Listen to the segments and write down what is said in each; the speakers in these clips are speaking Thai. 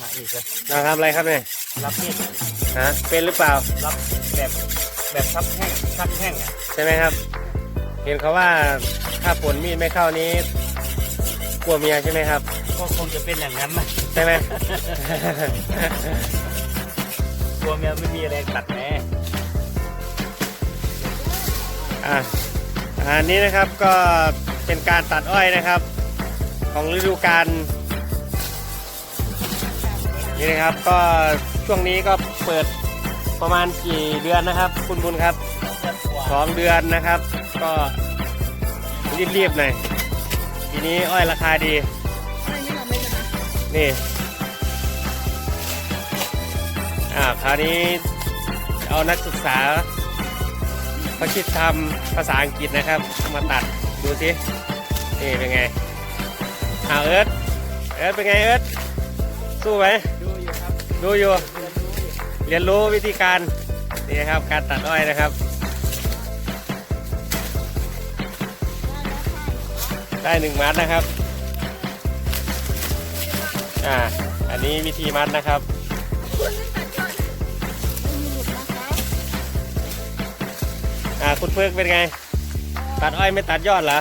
มาอีกแล้วเราทำอะไรครับเนี่ยรับมีดฮะเป็นหรือเปล่ารับแบบแบบทับแห้งทับแห้งอะใช่ไหมครับ เห็นเขาว่าถ้าผลมีดไม่เข้านี้กลัวเมียใช่ไหมครับ ก็คงจะเป็นอย่างนั้นนะใช่ไหมกลัวเมียไม่มีแรงตัดแม่อะอันนี้นะครับก็เป็นการตัดอ้อยนะครับ ของฤดูกาล นี่นะครับก็ช่วงนี้ก็เปิดประมาณกี่เดือนนะครับ คุณบุญครับสองเดือนนะครับ ก็รีบๆหน่อยทีนี้อ้อยราคาดีนี่อ่าคราวนี้เอานักศึกษาเขาคิดทำภาษาอังกฤษนะครับ มาตัดดูสินี่เป็นไงอ้าเอิร์ธเอิร์ธเป็นไงเอิร์ธสู้ไหม ดูอยู่ครับดูอยู่ เรียนรู้วิธีการนี่นะครับการตัดอ้อยนะครับ ได้หนึ่งมัดนะครับอ่าอันนี้วิธีมัดนะครับอ่าคุณเพิกเป็นไง ตัดอ้อยไม่ตัดยอดเหรอ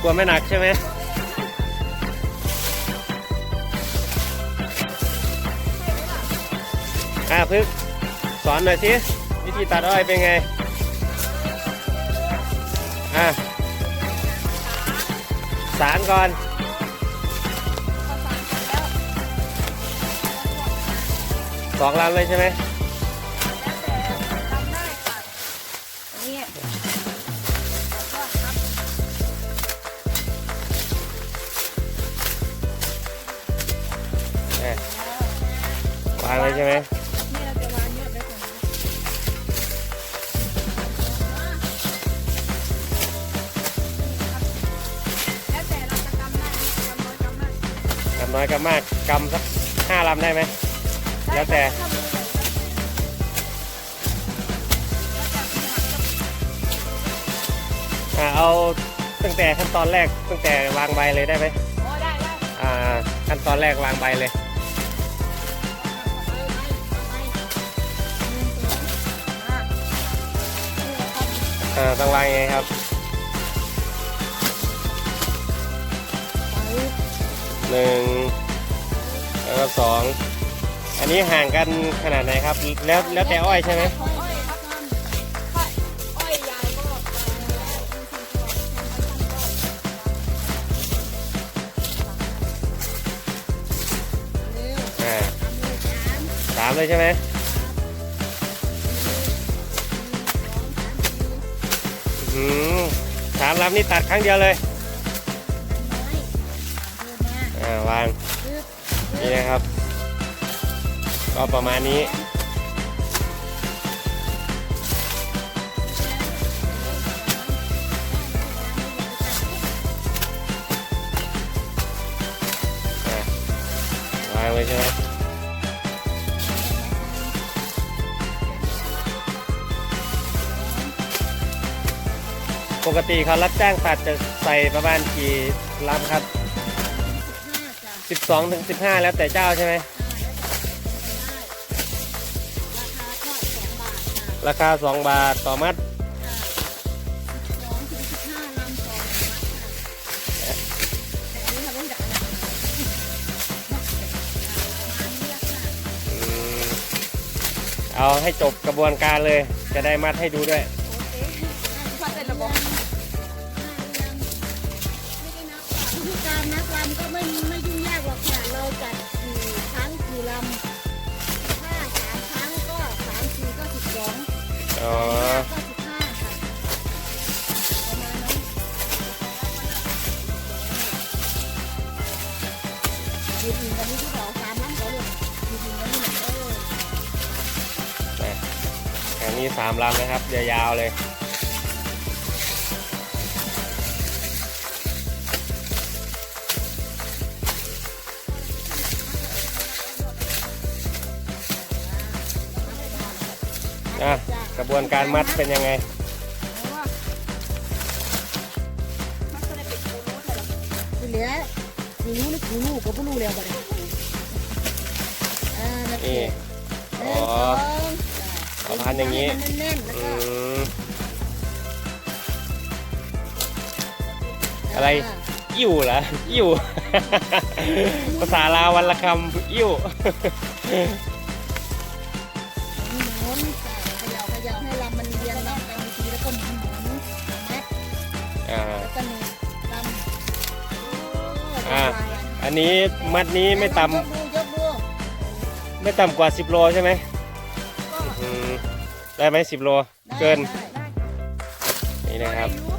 กลัวไม่หนักใช่ไหม อ่าพึกสอนหน่อยสิวิธีตัดอ้อยเป็นไง อ่าสารก่อนสองลำเลยใช่ไหมอะวางเลยใช่ไหมำน้อยกำมากกำสักห้าลำได้ไหม แล้วแต่ อ่าเอาตั้งแต่ขั้นตอนแรกตั้งแต่วางใบเลยได้ไหมอ่าขั้นตอนแรกวางใบเลยอ่าต้องวางยังไงครับ หนึ่งแล้วก็สองอันนี้ห่างกันขนาดไหนครับ แล้วแล้วแต่อ้อยใช่ไหมอ่าสามเลยใช่ไหมอืมสามลำนี่ตัดครั้งเดียวเลย วางนี่นะครับ ก็ประมาณนี้ วางเลยใช่ไหมปกติเขารับจ้างตัดจะใส่ประมาณกี่ลำครับ 12ถึง15แล้วแต่เจ้าใช่ไหมราคา2บาทต่อมัดเอาให้จบกระบวนการเลย จะได้มัดให้ดูด้วย อ๋อก็สิบห้าค่ะประมาณนั้นยืนถึงวันนี้ที่บอกสามลำก็เลยยืนถึงวันนี้แหละเอออันนี้สามลำนะครับยาวๆเลย อะ กระบวนการมัดเป็นยังไงเหลือกูรู้หรือกูรู้ก็ไม่รู้แล้วบัดนี้อ่านักนี่เตะหนึ่งสองเอาพันอย่างนี้นี้แน่นๆแล้วอืก็ม อะไราอิ่วเหรออิ่ว ภาษาลาววันละคำอิ่ว อ่า แล้วก็หนึ่งลำอ่า อันนี้มัดนี้ไม่ต่ยกดูยกดูำไม่ต่ำกว่า 10 โลใช่ไหมก็อืมได้ไหม10 โล ได้เกิน ได้นี่นะครับเอา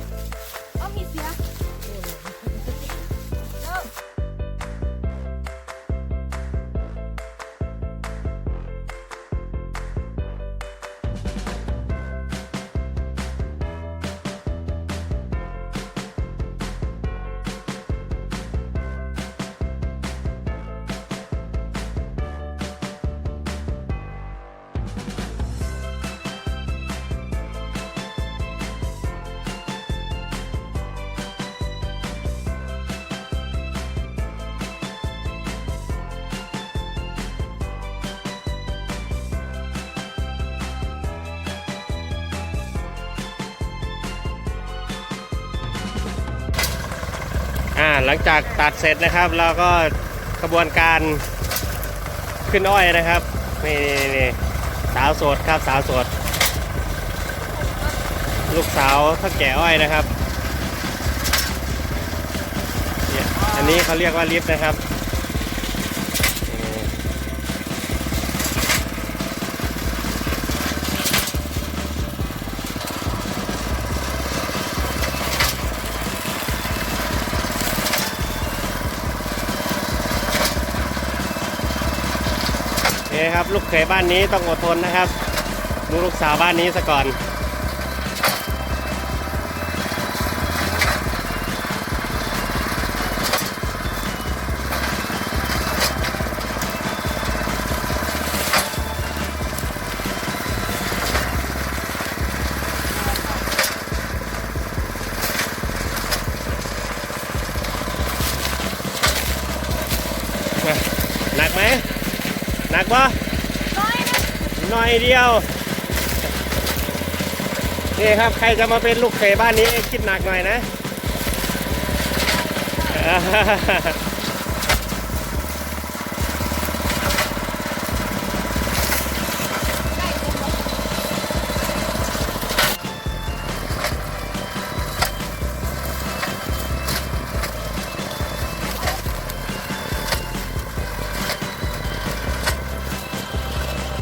อ่าหลังจากตัดเสร็จนะครับเราก็กระบวนการขึ้นอ้อยนะครับนี่นี่นี่สาวโสดครับสาวโสด ลูกสาวท่าแก่อ้อยนะครับเนี่ยอันนี้เขาเรียกว่าลิฟต์นะครับ ครับ ลูกเขยบ้านนี้ต้องอดทนนะครับดูลูกสาวบ้านนี้ซะก่อนหนักไหมหนักปะ หน่อยเดียวนี่ครับใครจะมาเป็นลูกเขยบ้านนี้คิดหนักหน่อยนะ